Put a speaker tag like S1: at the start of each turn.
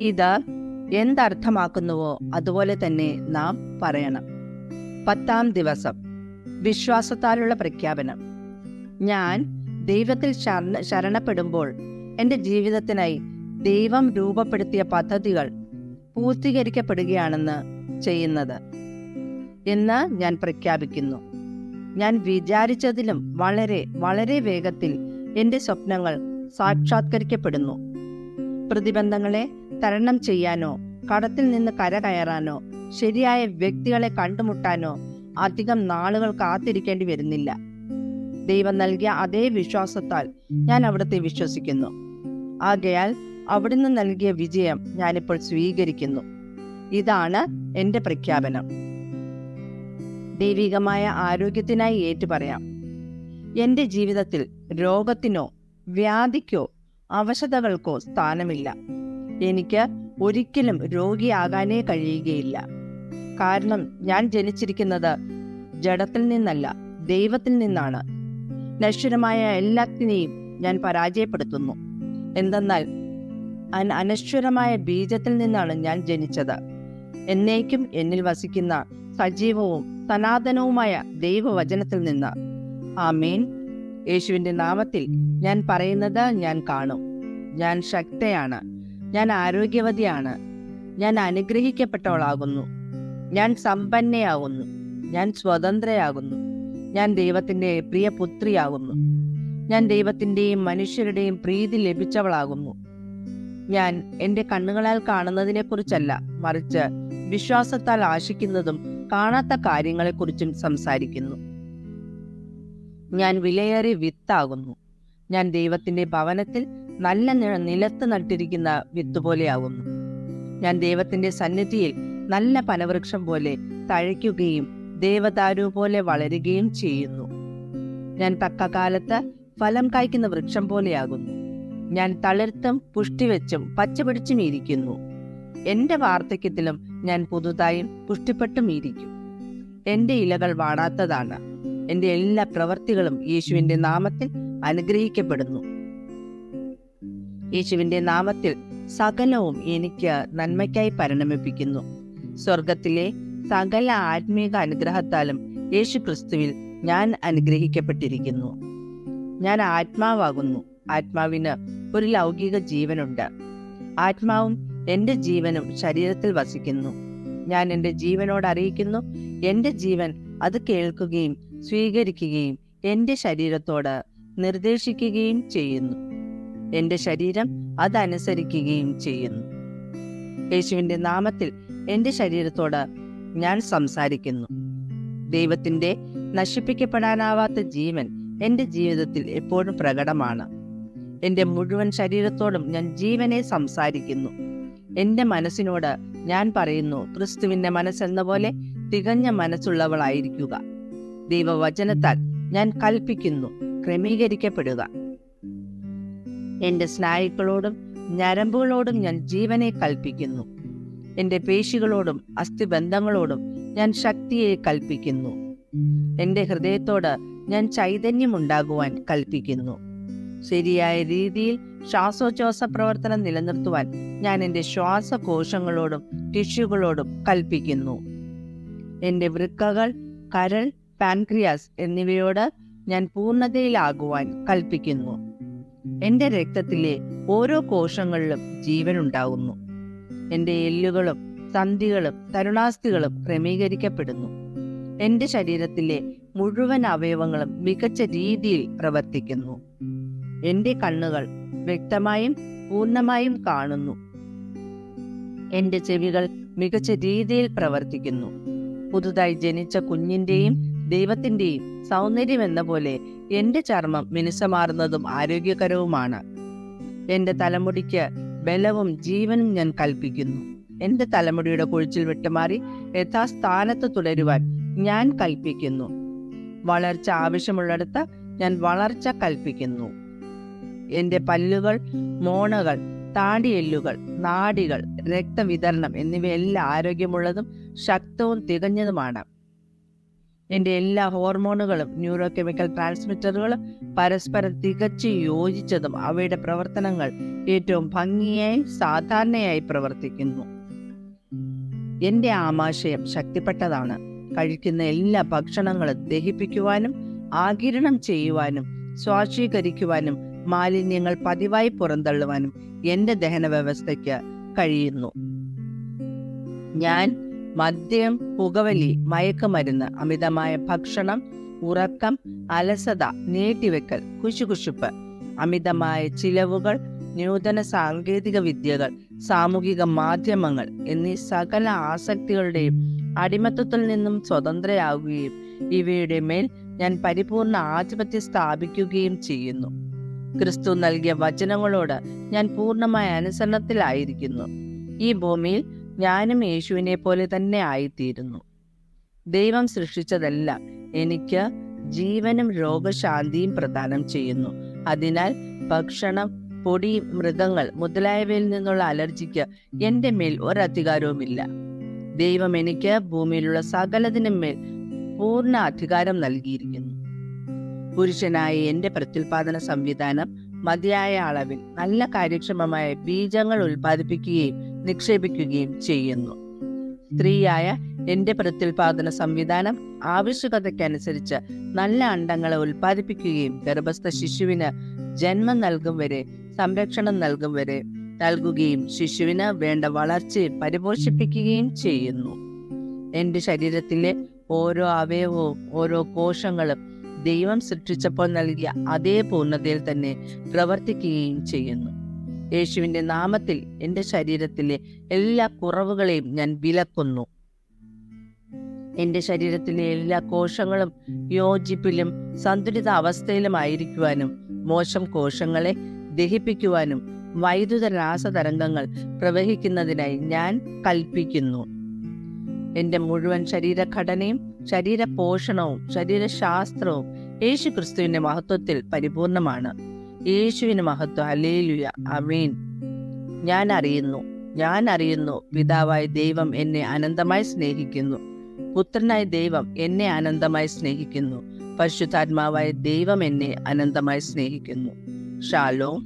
S1: ഇത് എന്തർത്ഥമാക്കുന്നുവോ അതുപോലെ തന്നെ നാം പറയണം. പത്താം ദിവസം. വിശ്വാസത്താലുള്ള പ്രഖ്യാപനം. ഞാൻ ദൈവത്തിൽ ശരണ ശരണപ്പെടുമ്പോൾ എന്റെ ജീവിതത്തിനായി ദൈവം രൂപപ്പെടുത്തിയ പദ്ധതികൾ പൂർത്തീകരിക്കപ്പെടുകയാണെന്ന് ചെയ്യുന്നത്. എന്ന് ഞാൻ പ്രഖ്യാപിക്കുന്നു. ഞാൻ വിചാരിച്ചതിലും വളരെ വളരെ വേഗത്തിൽ എന്റെ സ്വപ്നങ്ങൾ സാക്ഷാത്കരിക്കപ്പെടുന്നു. പ്രതിബന്ധങ്ങളെ തരണം ചെയ്യാനോ കടത്തിൽ നിന്ന് കര കയറാനോ ശരിയായ വ്യക്തികളെ കണ്ടുമുട്ടാനോ അധികം നാളുകൾ കാത്തിരിക്കേണ്ടി വരുന്നില്ല. ദൈവം നൽകിയ അതേ വിശ്വാസത്താൽ ഞാൻ അവിടുത്തെ വിശ്വസിക്കുന്നു. ആകയാൽ അവിടുന്ന് നൽകിയ വിജയം ഞാനിപ്പോൾ സ്വീകരിക്കുന്നു. ഇതാണ് എന്റെ പ്രഖ്യാപനം. ദൈവികമായ ആരോഗ്യത്തിനായി ഏറ്റുപറയാം. എന്റെ ജീവിതത്തിൽ രോഗത്തിനോ വ്യാധിക്കോ അവശതകൾക്കോ സ്ഥാനമില്ല. എനിക്ക് ഒരിക്കലും രോഗിയാകാനേ കഴിയുകയില്ല. കാരണം ഞാൻ ജനിച്ചിരിക്കുന്നത് ജഡത്തിൽ നിന്നല്ല ദൈവത്തിൽ നിന്നാണ്. നശ്വരമായ എല്ലാത്തിനെയും ഞാൻ പരാജയപ്പെടുത്തുന്നു. എന്തെന്നാൽ അന- അനശ്വരമായ ബീജത്തിൽ നിന്നാണ് ഞാൻ ജനിച്ചത്. എന്നേക്കും എന്നിൽ വസിക്കുന്ന സജീവവും സനാതനവുമായ ദൈവവചനത്തിൽ നിന്ന്. ആമേൻ. യേശുവിന്റെ നാമത്തിൽ ഞാൻ പറയുന്നത് ഞാൻ കാണും. ഞാൻ ശക്തയാണ്. ഞാൻ ആരോഗ്യവതിയാണ്. ഞാൻ അനുഗ്രഹിക്കപ്പെട്ടവളാകുന്നു. ഞാൻ സമ്പന്നയാകുന്നു. ഞാൻ സ്വതന്ത്രയാകുന്നു. ഞാൻ ദൈവത്തിന്റെ പ്രിയ പുത്രിയാകുന്നു. ഞാൻ ദൈവത്തിന്റെയും മനുഷ്യരുടെയും പ്രീതി ലഭിച്ചവളാകുന്നു. ഞാൻ എന്റെ കണ്ണുകളാൽ കാണുന്നതിനെക്കുറിച്ചല്ല മറിച്ച് വിശ്വാസത്താൽ ആശിക്കുന്നതും കാണാത്ത കാര്യങ്ങളെക്കുറിച്ചും സംസാരിക്കുന്നു. ഞാൻ വിലയേറിയ വിത്താകുന്നു. ഞാൻ ദൈവത്തിന്റെ ഭവനത്തിൽ നല്ല നിഴ നിലത്ത് നട്ടിരിക്കുന്ന വിത്ത് പോലെയാകുന്നു ഞാൻ ദൈവത്തിന്റെ സന്നിധിയിൽ നല്ല പനവൃക്ഷം പോലെ തഴയ്ക്കുകയും ദേവദാരു പോലെ വളരുകയും ചെയ്യുന്നു. ഞാൻ തക്കകാലത്ത് ഫലം കായ്ക്കുന്ന വൃക്ഷം പോലെയാകുന്നു. ഞാൻ തളിർത്തും പുഷ്ടിവെച്ചും പച്ചപിടിച്ചും ഇരിക്കുന്നു. എന്റെ വാർദ്ധക്യത്തിലും ഞാൻ പുതുതായും പുഷ്ടിപ്പെട്ടും ഇരിക്കും. എന്റെ ഇലകൾ വാടാത്തതാണ്. എന്റെ എല്ലാ പ്രവർത്തികളും യേശുവിന്റെ നാമത്തിൽ അനുഗ്രഹിക്കപ്പെടുന്നു. യേശുവിന്റെ നാമത്തിൽ സകലവും എനിക്ക് നന്മയ്ക്കായി പരിണമിപ്പിക്കുന്നു. സ്വർഗത്തിലെ സകല ആത്മീക അനുഗ്രഹത്താലും യേശു ക്രിസ്തുവിൽ ഞാൻ അനുഗ്രഹിക്കപ്പെട്ടിരിക്കുന്നു. ഞാൻ ആത്മാവാകുന്നു. ആത്മാവിന് ഒരു ലൗകിക ജീവനുണ്ട്. ആത്മാവും എന്റെ ജീവനും ശരീരത്തിൽ വസിക്കുന്നു. ഞാൻ എന്റെ ജീവനോട് അറിയിക്കുന്നു. എന്റെ ജീവൻ അത് കേൾക്കുകയും സ്വീകരിക്കുകയും എന്റെ ശരീരത്തോട് നിർദ്ദേശിക്കുകയും ചെയ്യുന്നു. എന്റെ ശരീരം അതനുസരിക്കുകയും ചെയ്യുന്നു. യേശുവിന്റെ നാമത്തിൽ എന്റെ ശരീരത്തോട് ഞാൻ സംസാരിക്കുന്നു. ദൈവത്തിന്റെ നശിപ്പിക്കപ്പെടാനാവാത്ത ജീവൻ എന്റെ ജീവിതത്തിൽ എപ്പോഴും പ്രകടമാണ്. എന്റെ മുഴുവൻ ശരീരത്തോടും ഞാൻ ജീവനെ സംസാരിക്കുന്നു. എന്റെ മനസ്സിനോട് ഞാൻ പറയുന്നു ക്രിസ്തുവിന്റെ മനസ്സെന്ന പോലെ തികഞ്ഞ മനസ്സുള്ളവളായിരിക്കുക. ദൈവവചനത്താൽ ഞാൻ കൽപ്പിക്കുന്നു ക്രമീകരിക്കപ്പെടുക. എന്റെ സ്നായുക്കളോടും ഞരമ്പുകളോടും ഞാൻ ജീവനെ കൽപ്പിക്കുന്നു. എന്റെ പേശികളോടും അസ്ഥിബന്ധങ്ങളോടും ഞാൻ ശക്തിയെ കൽപ്പിക്കുന്നു. എന്റെ ഹൃദയത്തോട് ഞാൻ ചൈതന്യമുണ്ടാകുവാൻ കൽപ്പിക്കുന്നു. ശരിയായ രീതിയിൽ ശ്വാസോച്ഛ്വാസ പ്രവർത്തനം നിലനിർത്തുവാൻ ഞാൻ എന്റെ ശ്വാസകോശങ്ങളോടും ടിഷ്യൂകളോടും കൽപ്പിക്കുന്നു. എന്റെ വൃക്കകൾ കരൾ പാൻക്രിയാസ് എന്നിവയോട് ഞാൻ പൂർണതയിലാകുവാൻ കൽപ്പിക്കുന്നു. എന്റെ രക്തത്തിലെ ഓരോ കോശങ്ങളിലും ജീവനുണ്ടാകുന്നു. എന്റെ എല്ലുകളും സന്ധികളും തരുണാസ്ഥികളും ക്രമീകരിക്കപ്പെടുന്നു. എന്റെ ശരീരത്തിലെ മുഴുവൻ അവയവങ്ങളും മികച്ച രീതിയിൽ പ്രവർത്തിക്കുന്നു. എന്റെ കണ്ണുകൾ വ്യക്തമായും പൂർണമായും കാണുന്നു. എന്റെ ചെവികൾ മികച്ച രീതിയിൽ പ്രവർത്തിക്കുന്നു. പുതുതായി ജനിച്ച കുഞ്ഞിന്റെയും ദൈവത്തിന്റെയും സൗന്ദര്യം എന്ന പോലെ എന്റെ ചർമ്മം മിനുസമാർന്നതും ആരോഗ്യകരവുമാണ്. എന്റെ തലമുടിക്ക് ബലവും ജീവനും ഞാൻ കൽപ്പിക്കുന്നു. എന്റെ തലമുടിയുടെ കുഴിച്ചിൽ വിട്ടുമാറി യഥാസ്ഥാനത്ത് തുടരുവാൻ ഞാൻ കൽപ്പിക്കുന്നു. വളർച്ച ആവശ്യമുള്ളിടത്ത് ഞാൻ വളർച്ച കൽപ്പിക്കുന്നു. എന്റെ പല്ലുകൾ മോണകൾ താടിയെല്ലുകൾ നാടികൾ രക്തവിതരണം എന്നിവയെല്ലാം ആരോഗ്യമുള്ളതും ശക്തവും തികഞ്ഞതുമാണ്. എന്റെ എല്ലാ ഹോർമോണുകളും ന്യൂറോ കെമിക്കൽ ട്രാൻസ്മിറ്ററുകളും പരസ്പരം തികച്ച് യോജിച്ചതും അവയുടെ പ്രവർത്തനങ്ങൾ ഏറ്റവും ഭംഗിയായി സാധാരണയായി പ്രവർത്തിക്കുന്നു. എന്റെ ആമാശയം ശക്തിപ്പെട്ടതാണ്. കഴിക്കുന്ന എല്ലാ ഭക്ഷണങ്ങളും ദഹിപ്പിക്കുവാനും ആകിരണം ചെയ്യുവാനും സ്വാശീകരിക്കുവാനും മാലിന്യങ്ങൾ പതിവായി പുറന്തള്ളുവാനും എന്റെ ദഹന വ്യവസ്ഥയ്ക്ക് കഴിയുന്നു. ഞാൻ മദ്യം പുകവലി മയക്കുമരുന്ന് അമിതമായ ഭക്ഷണം ഉറക്കം അലസത നീട്ടിവെക്കൽ കുശുകുശുപ്പ് അമിതമായ ചിലവുകൾ നൂതന സാങ്കേതിക വിദ്യകൾ സാമൂഹിക മാധ്യമങ്ങൾ എന്നീ സകല ആസക്തികളുടെയും അടിമത്തത്തിൽ നിന്നും സ്വതന്ത്രയാവുകയും ഇവയുടെ മേൽ ഞാൻ പരിപൂർണ ആധിപത്യം സ്ഥാപിക്കുകയും ചെയ്യുന്നു. ക്രിസ്തു നൽകിയ വചനങ്ങളോട് ഞാൻ പൂർണമായ അനുസരണത്തിലായിരിക്കുന്നു. ഈ ഭൂമിയിൽ ഞാനും യേശുവിനെ പോലെ തന്നെ ആയിത്തീരുന്നു. ദൈവം സൃഷ്ടിച്ചതെല്ലാം എനിക്ക് ജീവനും രോഗശാന്തിയും പ്രദാനം ചെയ്യുന്നു. അതിനാൽ ഭക്ഷണം പൊടി മൃഗങ്ങൾ മുതലായവയിൽ നിന്നുള്ള അലർജിക്ക് എന്റെ മേൽ ഒരധികാരവുമില്ല. ദൈവം എനിക്ക് ഭൂമിയിലുള്ള സകലതിനും മേൽ പൂർണ അധികാരം നൽകിയിരിക്കുന്നു. പുരുഷനായ എന്റെ പ്രത്യുൽപാദന സംവിധാനം മതിയായ അളവിൽ നല്ല കാര്യക്ഷമമായ ബീജങ്ങൾ ഉൽപ്പാദിപ്പിക്കുകയും നിക്ഷേപിക്കുകയും ചെയ്യുന്നു. സ്ത്രീയായ എന്റെ പ്രത്യുൽപാദന സംവിധാനം ആവശ്യകതയ്ക്കനുസരിച്ച് നല്ല അണ്ടങ്ങളെ ഉൽപ്പാദിപ്പിക്കുകയും ഗർഭസ്ഥ ശിശുവിന് ജന്മം നൽകും വരെ സംരക്ഷണം നൽകും വരെ നൽകുകയും ശിശുവിന് വേണ്ട വളർച്ചയെ പരിപോഷിപ്പിക്കുകയും ചെയ്യുന്നു. എന്റെ ശരീരത്തിലെ ഓരോ അവയവവും ഓരോ കോശങ്ങളും ദൈവം സൃഷ്ടിച്ചപ്പോൾ നൽകിയ അതേ പൂർണതയിൽ തന്നെ പ്രവർത്തിക്കുകയും ചെയ്യുന്നു. യേശുവിന്റെ നാമത്തിൽ എന്റെ ശരീരത്തിലെ എല്ലാ കുറവുകളെയും ഞാൻ വിലക്കുന്നു. എന്റെ ശരീരത്തിലെ എല്ലാ കോശങ്ങളും യോജിപ്പിലും സന്തുലിത അവസ്ഥയിലുമായിരിക്കുവാനും മോശം കോശങ്ങളെ ദഹിപ്പിക്കുവാനും വൈദ്യുത രാസതരംഗങ്ങൾ പ്രവഹിക്കുന്നതിനായി ഞാൻ കൽപ്പിക്കുന്നു. എന്റെ മുഴുവൻ ശരീരഘടനയും ശരീര പോഷണവും ശരീരശാസ്ത്രവും യേശു ക്രിസ്തുവിന്റെ മഹത്വത്തിൽ പരിപൂർണമാണ്. യേശുവിന് മഹത്വം. അലേലുയ അമീൻ ഞാൻ അറിയുന്നു ഞാൻ അറിയുന്നു പിതാവായ ദൈവം എന്നെ അനന്തമായി സ്നേഹിക്കുന്നു. പുത്രനായ ദൈവം എന്നെ അനന്തമായി സ്നേഹിക്കുന്നു. പരിശുദ്ധാത്മാവായ ദൈവം എന്നെ അനന്തമായി സ്നേഹിക്കുന്നു. ഷാലോ.